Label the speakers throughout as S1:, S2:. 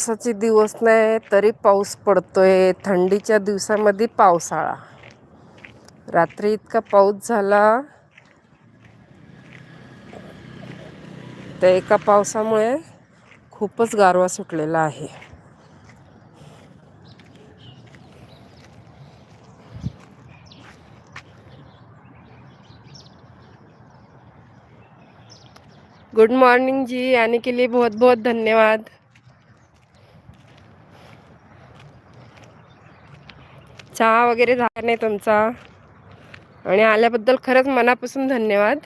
S1: पावसाचे दिवस नाही तरी पाऊस पडतोय. थंडीच्या दिवसामध्ये पावसाळा. रात्री इतका पाऊस झाला त्या एका पावसामुळे खूपच गारवा सुटलेला आहे. गुड मॉर्निंग जी आने के लिए बहुत बहुत धन्यवाद. चहा वगैरे झाला नाही तुमचा. आणि आल्याबद्दल खरंच मनापासून धन्यवाद.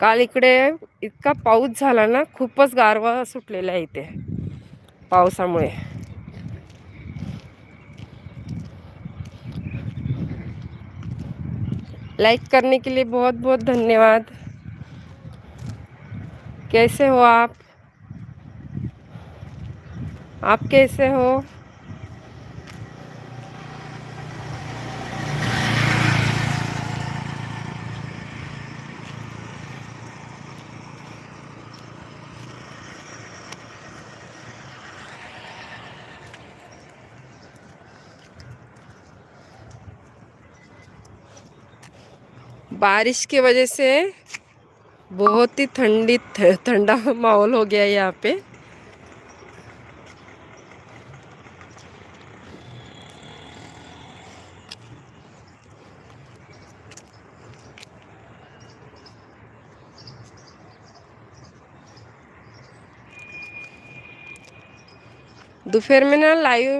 S1: काल इकडे इतका पाऊस झाला ना खूपच गारवा सुटलेला आहे इथे पावसामुळे. लाइक करने के लिए बहुत बहुत धन्यवाद. कैसे हो आप? आप कैसे हो? बारिश की वजह से बहुत ही ठंडी, ठंडा माहौल हो गया यहाँ पे। दोपहर में ना लाइव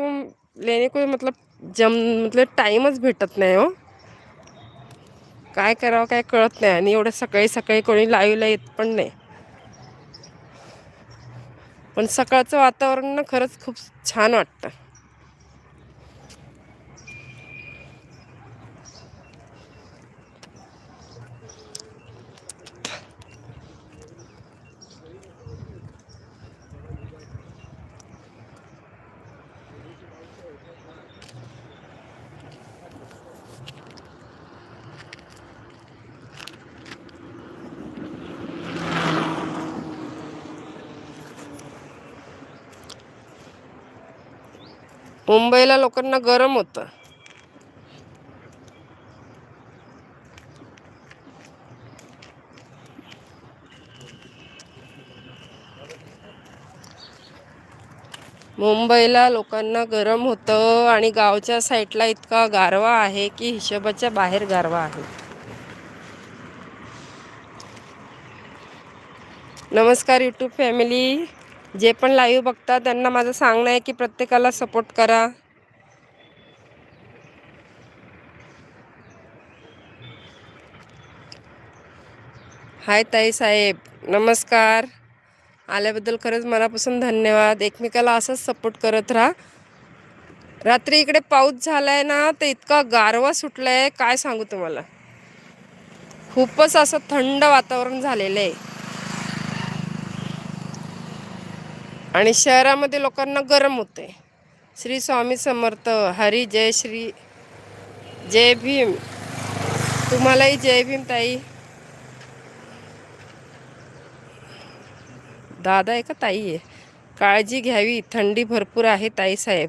S1: लेने को मतलब जम मतलब टाईमच भेटत नाही हो। काय करावं काय कळत नाही आणि एवढं सकाळी सकाळी कोणी लाईव्हला येत पण नाही. पण सकाळचं वातावरण ना खरंच खूप छान वाटतं. मुंबईला लोकांना गरम होतं. मुंबईला लोकांना गरम होतं आणि गावच्या साईडला इतका गारवा आहे की हिशोबाच्या बाहेर गारवा आहे. नमस्कार यूट्यूब फॅमिली जे पण लाईव्ह बघतात त्यांना माझं सांगणं आहे की प्रत्येकाला सपोर्ट करा. हाय ताई साहेब नमस्कार. आल्याबद्दल खरंच मनापासून धन्यवाद. एकमेकाला असंच सपोर्ट करत राहा. रात्री इकडे पाऊस झालाय ना तर इतका गारवा सुटलाय. काय सांगू तुम्हाला? खूपच असं थंड वातावरण झालेलं आहे. आणि शहरामध्ये लोकांना गरम होते. श्री स्वामी समर्थ हरी जय श्री जय भीम. तुम्हालाही जय भीम ताई. दादा आहे का ताई? आहे काळजी घ्यावी थंडी भरपूर आहे ताई साहेब.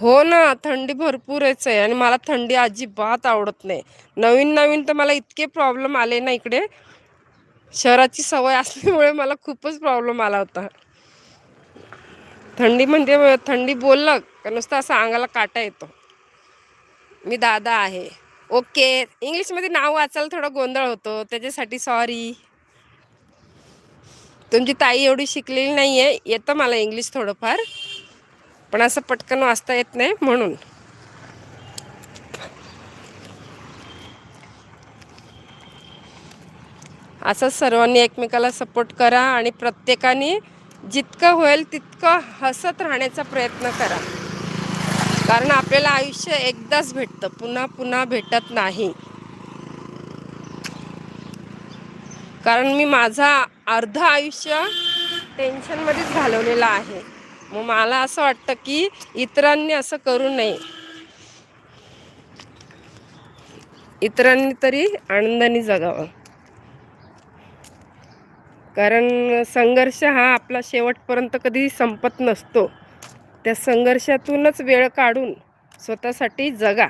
S1: हो ना थंडी भरपूरच आहे आणि मला थंडी अजिबात आवडत नाही. नवीन नवीन तर मला इतके प्रॉब्लेम आले ना इकडे. शहराची सवय असल्यामुळे मला खूपच प्रॉब्लेम आला होता. थंडी म्हणजे थंडी बोललं का नुसतं असं अंगाला काटा येतो. मी दादा आहे. ओके. इंग्लिशमध्ये नाव वाचायला थोडा गोंधळ होतो. त्याच्यासाठी सॉरी तुमची ताई एवढी शिकलेली नाही आहे येतं मला इंग्लिश थोडंफार. पण असं पटकन वाचता येत नाही म्हणून. असंच सर्वांनी एकमेकाला सपोर्ट करा आणि प्रत्येकाने जितकं होईल तितकं हसत राहण्याचा प्रयत्न करा. कारण आपल्याला आयुष्य एकदाच भेटतं. पुन्हा पुन्हा भेटत नाही. कारण मी माझा अर्ध आयुष्य टेन्शनमध्येच घालवलेलं आहे. मग मला असं वाटतं की इतरांनी असं करू नये. इतरांनी तरी आनंदाने जगावं. कारण संघर्ष हा आपला शेवटपर्यंत कधी संपत नसतो. त्या संघर्षातूनच वेळ काढून स्वतःसाठी जगा.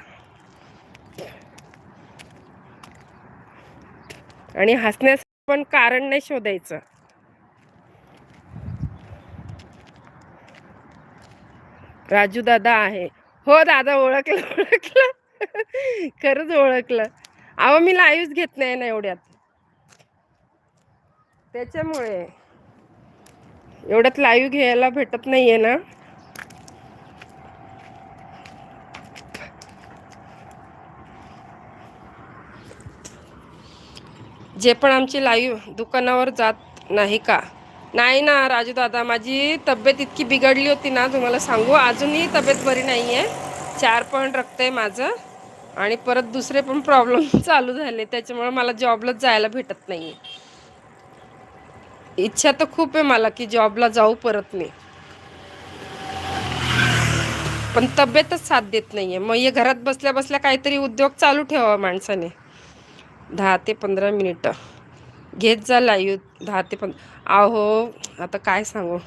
S1: आणि हसण्यास पण कारण नाही शोधायचं. राजू दादा आहे. हो दादा ओळखलं ओळखलं. खरंच ओळखलं. अहो मी लाईव्ह घेत नाही ना एवढ्यात. त्याच्यामुळे एवढ्यात लाईव्ह घ्यायला भेटत नाहीये ना. जे पण आमची लाईव्ह दुकानावर जात नाही का? नाही ना राजू दादा माझी तब्येत इतकी बिघडली होती ना तुम्हाला सांगू अजूनही तब्येत बरी नाही आहे चार पॉईंट रक्त आहे माझं आणि परत दुसरे पण प्रॉब्लेम चालू झाले त्याच्यामुळे मला जॉबलाच जायला भेटत नाही आहे इच्छा तर खूप आहे मला की जॉबला जाऊ परत मी पण तब्येतच साथ देत नाही आहे मग हे घरात बसल्या बसल्या काहीतरी उद्योग चालू ठेवावा माणसाने. दहा ते पंधरा मिनिटं. घेत जा लाईव्ह दहा ते पंधरा अहो आता काय सांगू?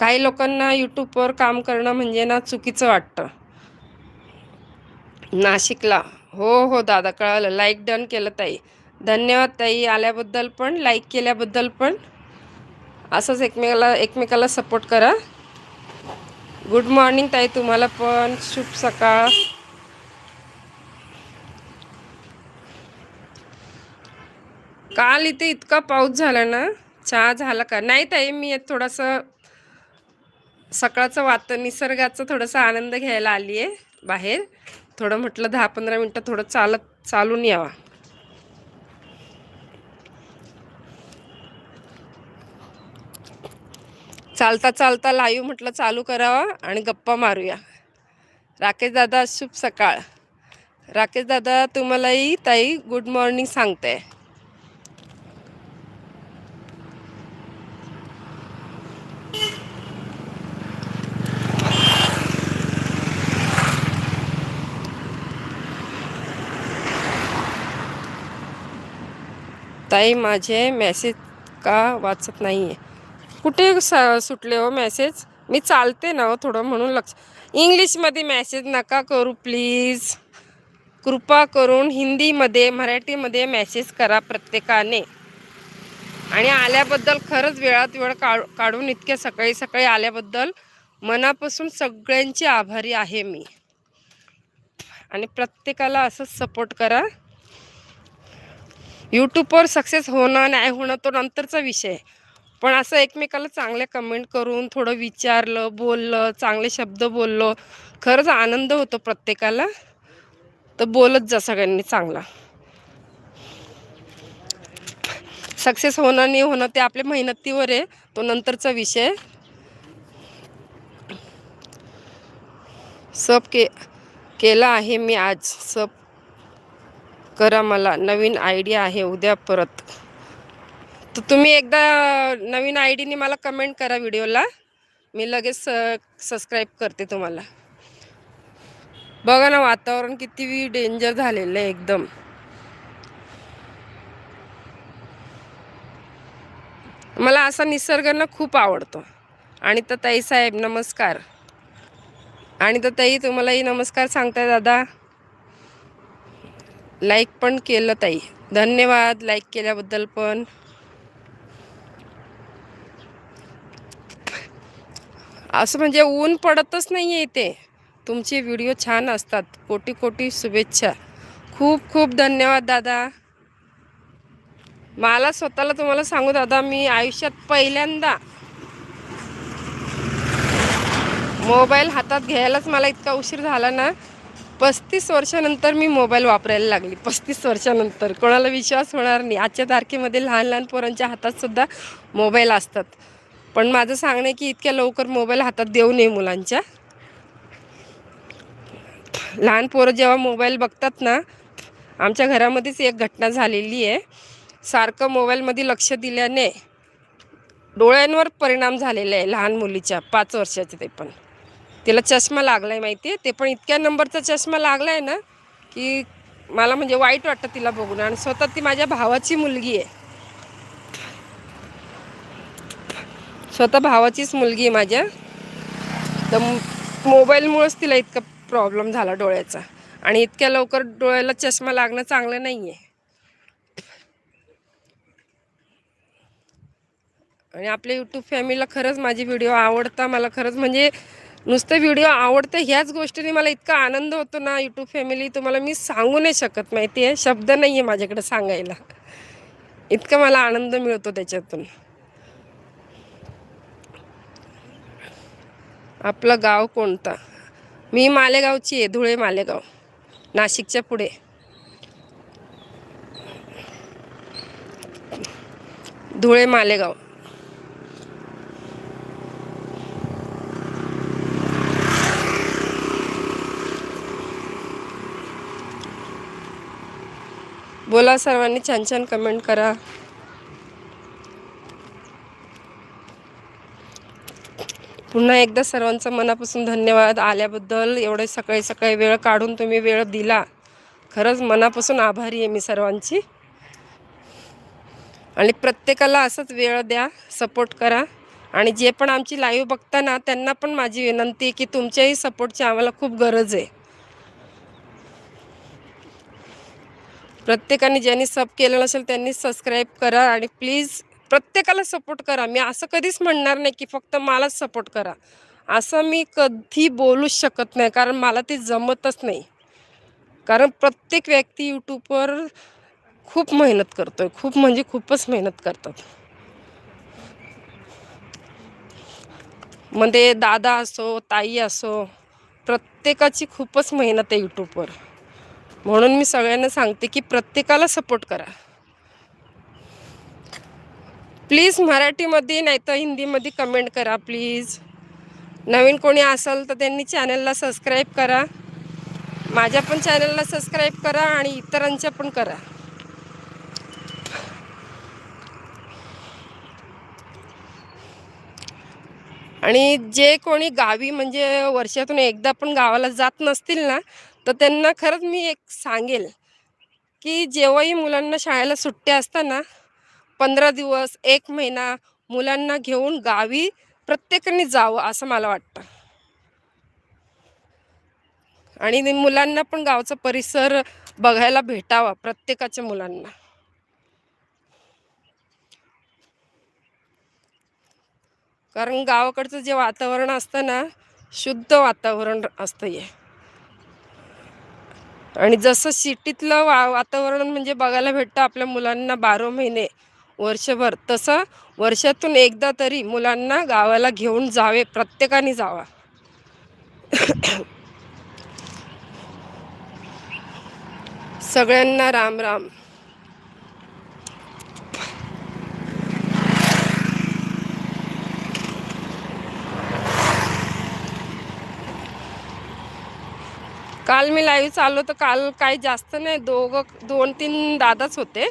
S1: काही लोकांना यूट्यूबवर काम करणं म्हणजे ना चुकीचं वाटतं. नाशिकला. हो हो दादा कळालं. लाईक डन केलं ताई. धन्यवाद ताई आल्याबद्दल पण लाईक केल्याबद्दल पण. असंच एकमेकाला एकमेकाला सपोर्ट करा. गुड मॉर्निंग ताई तुम्हाला पण. शुभ सकाळ. काल इथे इतका पाऊस झाला ना चहा झाला का? नाही ताई मी थोडंसं सकाळचं वात निसर्गाचं थोडंसं आनंद घ्यायला आली आहे बाहेर. थोडं म्हटलं दहा पंधरा मिनटं थोडं चालत चालून यावा. चालता चालता लाईव्ह म्हटलं चालू करावा आणि गप्पा मारूया. राकेश दादा शुभ सकाळ. राकेश दादा तुम्हालाही ताई गुड मॉर्निंग सांगते. ताई माझे मेसेज का वाचत नाही आहे कुठे स सुटले हो मेसेज मी चालते ना हो थोडं म्हणून लक्ष. इंग्लिशमध्ये मेसेज नका करू प्लीज कृपा करून हिंदीमध्ये मराठीमध्ये मेसेज करा प्रत्येकाने. आणि आल्याबद्दल खरंच वेळात वेळ काढ काढून इतक्या सकाळी सकाळी आल्याबद्दल मनापासून सगळ्यांची आभारी आहे मी. आणि प्रत्येकाला असंच सपोर्ट करा. यूट्यूबवर सक्सेस होणं नाही होणं तो नंतरचा विषय आहे. पण असं एकमेकाला चांगले कमेंट करून थोडं विचारलं बोललं चांगले शब्द बोललो खरंच आनंद होतो प्रत्येकाला. तर बोलत जा सगळ्यांनी चांगला. सक्सेस होणं नाही होणं ते आपल्या मेहनतीवर आहे तो नंतरचा विषय. सब के केला आहे मी आज. सब करा मला नवीन आयडिया आहे उद्या परत. तर तुम्ही एकदा नवीन आय डीने मला कमेंट करा व्हिडिओला. मी लगेच सबस्क्राईब करते तुम्हाला. बघा ना वातावरण किती डेंजर झालेलं आहे एकदम. मला असा निसर्ग ना खूप आवडतो. आणि तर ताई साहेब नमस्कार. आणि तर ताई तुम्हालाही नमस्कार सांगताय दादा. लाईक पण केलं ताई. धन्यवाद लाईक केल्याबद्दल पण. असं म्हणजे ऊन पडतच नाही आहे इथे. तुमचे व्हिडिओ छान असतात. कोटी कोटी शुभेच्छा. खूप खूप धन्यवाद दादा. मला स्वतःला तुम्हाला सांगू दादा मी आयुष्यात पहिल्यांदा मोबाईल हातात घ्यायलाच मला इतका उशीर झाला ना. पस्तीस वर्षानंतर मी मोबाईल वापरायला लागली. पस्तीस वर्षानंतर. कोणाला विश्वास होणार नाही. आजच्या तारखेमध्ये लहान लहान पोरांच्या हातात सुद्धा मोबाईल असतात. पण माझं सांगणं आहे की इतक्या लवकर मोबाईल हातात देऊ नये मुलांच्या. लहान पोरं जेव्हा मोबाईल बघतात ना आमच्या घरामध्येच एक घटना झालेली आहे. सारखं मोबाईलमध्ये लक्ष दिल्याने डोळ्यांवर परिणाम झालेला आहे लहान मुलीच्या पाच वर्षाचे ते पण. तिला चष्मा लागला आहे माहिती आहे. ते पण इतक्या नंबरचा चष्मा लागला आहे ना की मला म्हणजे वाईट वाटतं तिला बघून. आणि स्वतः ती माझ्या भावाची मुलगी आहे. स्वतः भावाचीच मुलगी आहे माझ्या. तर मोबाईलमुळेच तिला इतका प्रॉब्लेम झाला डोळ्याचा. आणि इतक्या लवकर डोळ्याला चष्मा लागणं चांगलं नाही आहे आणि आपल्या यूट्यूब फॅमिलीला खरंच माझी व्हिडिओ आवडता मला खरंच म्हणजे नुसतं व्हिडिओ आवडतं ह्याच गोष्टीने मला इतका आनंद होतो ना यूट्यूब फॅमिली तुम्हाला मी सांगू नाही शकत माहिती आहे शब्द नाही आहे माझ्याकडे सांगायला. इतका मला आनंद मिळतो त्याच्यातून. आपलं गाव कोणतं? मी मालेगावची आहे धुळे मालेगाव. नाशिकच्या पुढे. धुळे मालेगाव. बोला सर्वांनी छान छान कमेंट करा. पुन्हा एकदा सर्वांचं मनापासून धन्यवाद. आल्याबद्दल एवढे सकाळी सकाळी वेळ काढून तुम्ही वेळ दिला. खरंच मनापासून आभारी आहे मी सर्वांची. आणि प्रत्येकाला असंच वेळ द्या सपोर्ट करा. आणि जे पण आमची लाईव्ह बघता ना त्यांना पण माझी विनंती आहे की तुमच्याही सपोर्टची आम्हाला खूप गरज आहे. प्रत्येकाने ज्यांनी सब केलं नसेल त्यांनी सबस्क्राईब करा आणि प्लीज प्रत्येकाला सपोर्ट करा. मी असं कधीच म्हणणार नाही की फक्त मलाच सपोर्ट करा. असं मी कधी बोलूच शकत नाही कारण मला ते जमतच नाही. कारण प्रत्येक व्यक्ती यूट्यूबवर खूप मेहनत करतोय. खूप म्हणजे खूपच मेहनत करतात. म्हणजे दादा असो ताई असो प्रत्येकाची खूपच मेहनत आहे यूट्यूबवर. म्हणून मी सगळ्यांना सांगते की प्रत्येकाला सपोर्ट करा. प्लीज मराठीमध्ये नाही तर हिंदीमध्ये कमेंट करा प्लीज. नवीन कोणी असेल तर त्यांनी चॅनलला सबस्क्राईब करा. माझ्या पण चॅनलला सबस्क्राईब करा आणि इतरांच्या पण करा. आणि जे कोणी गावी म्हणजे वर्षातून एकदा पण गावाला जात नसतील ना तर त्यांना खरंच मी एक सांगेल की जेव्हाही मुलांना शाळेला सुट्ट्या असताना पंधरा दिवस एक महिना मुलांना घेऊन गावी प्रत्येकाने जावं असं मला वाटतं. आणि मुलांना पण गावचा परिसर बघायला भेटावा प्रत्येकाच्या मुलांना. कारण गावाकडचं जे वातावरण असतं ना शुद्ध वातावरण असतं हे. आणि जसं सिटीतलं वा वातावरण म्हणजे बघायला भेटतं आपल्या मुलांना बारा महिने वर्षभर. तसं वर्षातून एकदा तरी मुलांना गावाला घेऊन जावे प्रत्येकाने जावा. सगळ्यांना राम राम. काल मी लाईव्ह चाललो तर काल काही जास्त नाही. दोघं दोन तीन दादाच होते.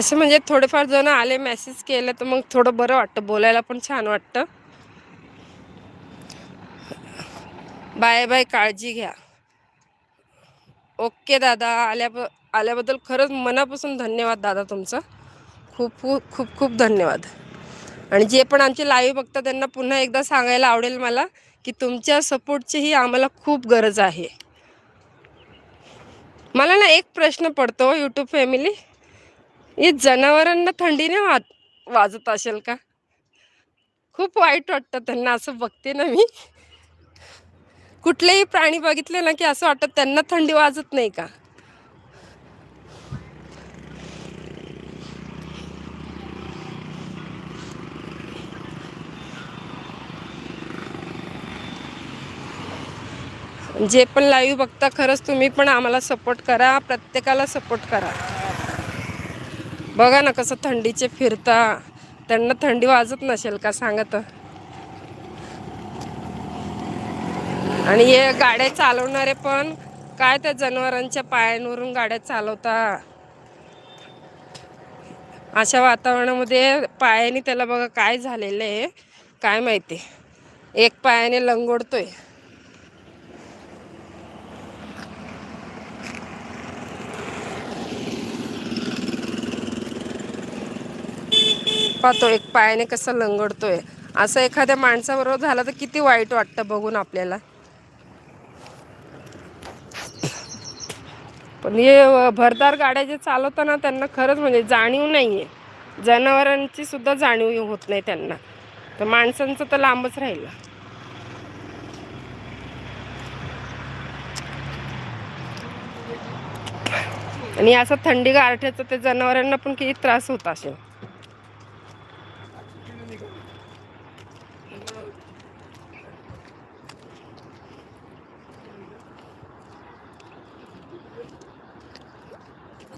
S1: असे म्हणजे थोडेफार जण आले मेसेज केले तर मग थोडं बरं वाटतं. बोलायला पण छान वाटतं. बाय बाय काळजी घ्या. ओके दादा आल्या आल्याबद्दल खरंच मनापासून धन्यवाद दादा तुमचं. खूप खूप खूप खूप धन्यवाद. आणि जे पण आमचे लाईव्ह बघतात त्यांना पुन्हा एकदा सांगायला आवडेल मला की तुमच्या सपोर्टचीही आम्हाला खूप गरज आहे. मला ना एक प्रश्न पडतो यूट्यूब फॅमिली हे जनावरांना थंडीने वाज वाजत असेल का? खूप वाईट वाटतं त्यांना असं बघते ना मी. कुठलेही प्राणी बघितले ना की असं वाटतं त्यांना थंडी वाजत नाही का? जे पण लाईव्ह बघता खरंच तुम्ही पण आम्हाला सपोर्ट करा प्रत्येकाला सपोर्ट करा. बघा ना कसं थंडीचे फिरता. त्यांना थंडी वाजत नसेल का सांगत. आणि हे गाड्या चालवणारे पण काय त्या जनावरांच्या पायांवरून गाड्या चालवता. अशा वातावरणामध्ये पायाने त्याला बघा काय झालेलं आहे काय माहिती. एक पायाने लंगोडतोय. पाहतो एक पायाने कसं लंगडतोय. असं एखाद्या माणसाबरोबर झालं तर किती वाईट वाटतं बघून आपल्याला. पण हे भरदार गाड्या जे चालवताना त्यांना खरंच म्हणजे जाणीव नाही आहे जनावरांची सुद्धा जाणीव होत नाही त्यांना. तर माणसांचं तर लांबच राहिलं. आणि असं थंडी गारठ्याचं ते जनावरांना पण किती त्रास होत असेल.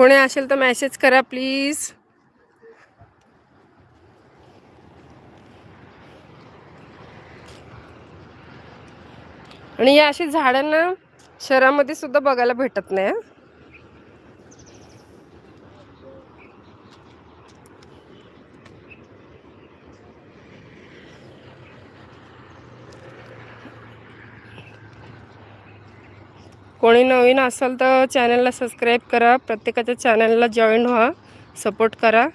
S1: कोणी असेल तर मेसेज करा प्लीज आणि या अशी झाडांना शहरामध्ये सुद्धा बघायला भेटत नाही कोणी नवीन असाल तर चॅनलला सबस्क्राईब करा. प्रत्येकाच्या चॅनलला जॉईन व्हा. सपोर्ट करा.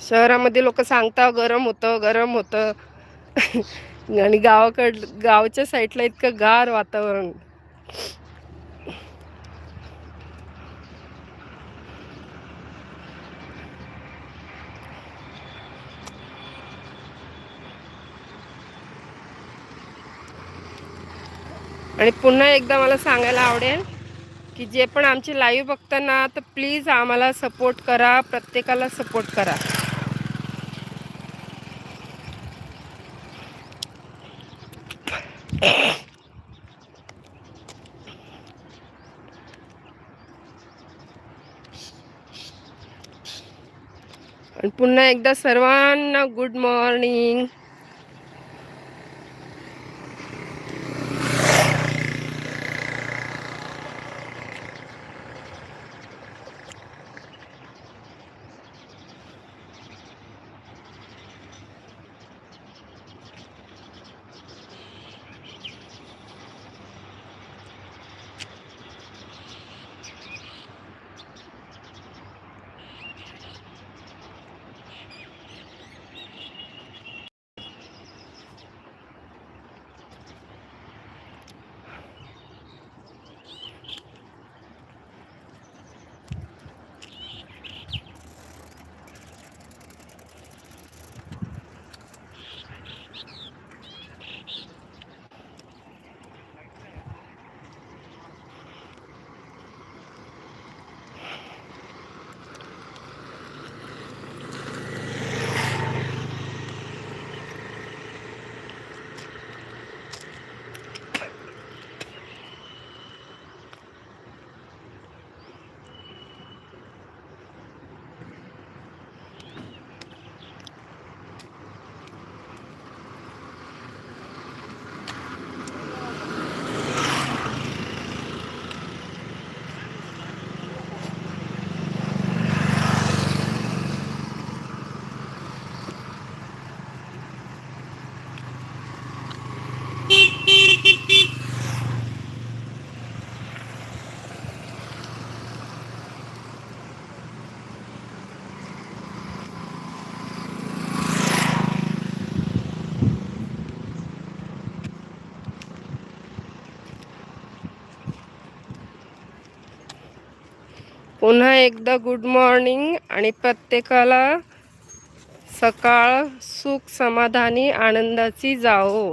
S1: शहरामध्ये लोक सांगता गरम होतं गरम होतं. आणि गावाकड गावच्या साईडला इतकं गार वातावरण. आणि पुन्हा एकदा मला सांगायला आवडेल की जे पण आमची लाईव्ह बघताना तर प्लीज आम्हाला सपोर्ट करा प्रत्येकाला सपोर्ट करा. आणि पुन्हा एकदा सर्वांना गुड मॉर्निंग पुन्हा एकदा गुड मॉर्निंग आणि प्रत्येकाला सकाळ सुख समाधानी आनंदाची जाओ